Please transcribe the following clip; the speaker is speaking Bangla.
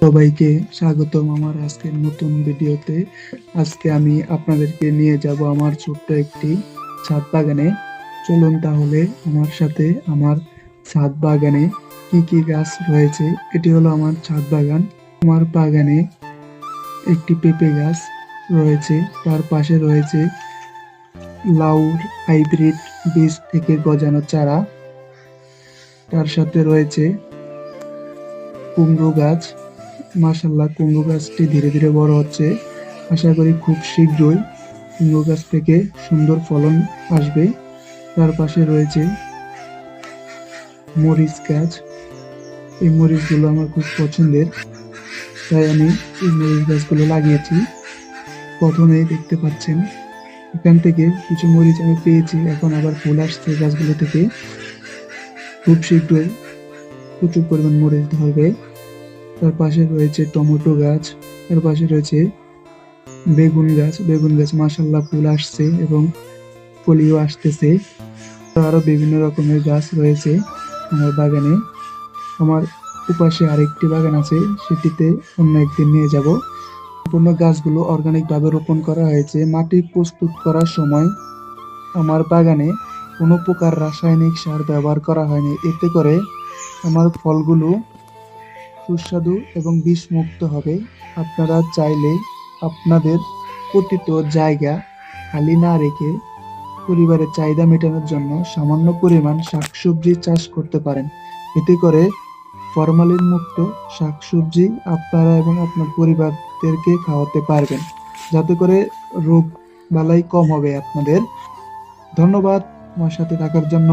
সবাইকে স্বাগতম আমার আজকের নতুন ভিডিওতে। আজকে আমি আপনাদেরকে নিয়ে যাব আমার ছোট্ট একটি ছাদ বাগানে। চলুন তাহলে আমার সাথে আমার ছাদ বাগানে কি কি গাছ রয়েছে, এটি হলো আমার ছাদ বাগান। আমার বাগানে একটি পেঁপে গাছ রয়েছে, তার পাশে রয়েছে লাউর হাইব্রিড বীজ থেকে গজানো চারা। তার সাথে রয়েছে কুমড়ো গাছ মাশাল্লাহ কুমড়ো গাছটি ধীরে ধীরে বড় হচ্ছে। আশা করি খুব শীঘ্রই কুমড়ো গাছ থেকে সুন্দর ফলন আসবে। তার পাশে রয়েছে মরিচ গাছ। এই মরিচগুলো আমার খুব পছন্দের, তাই আমি এই মরিচ গাছগুলো লাগিয়েছি। প্রথমেই দেখতে পাচ্ছেন, এখান থেকে কিছু মরিচ আমি পেয়েছি, এখন আবার ফুল আসছে গাছগুলো থেকে। খুব শীঘ্রই প্রচুর পরিমাণ মরিচ ধরবে। তার পাশে রয়েছে টমেটো গাছ, তার পাশে রয়েছে বেগুন গাছ বেগুন গাছ মাসাল্লাহ ফুল আসছে এবং ফলিও আসতেছে। আরও বিভিন্ন রকমের গাছ রয়েছে আমার বাগানে। আমার উপাশে আরেকটি বাগান আছে, সেটিতে অন্য একদিন নিয়ে যাব। সম্পূর্ণ গাছগুলো অর্গানিক ভাবে রোপণ করা হয়েছে। মাটি প্রস্তুত করার সময় আমার বাগানে কোনো প্রকার রাসায়নিক সার ব্যবহার করা হয়নি। এতে করে আমার ফলগুলো সুস্বাদু এবং বিষমুক্ত হবে। আপনারা চাইলে আপনাদের পতিত জায়গা খালি না রেখে পরিবারের চাহিদা মেটানোর জন্য সামান্য পরিমাণ শাকসবজি চাষ করতে পারেন। এতে করে ফরমালিন মুক্ত শাকসবজি আপনারা এবং আপনার পরিবারদেরকে খাওয়াতে পারবেন। যাতে করে রোগ বালাই কম হবে আপনাদের। ধন্যবাদ। আমার সাথে থাকার জন্য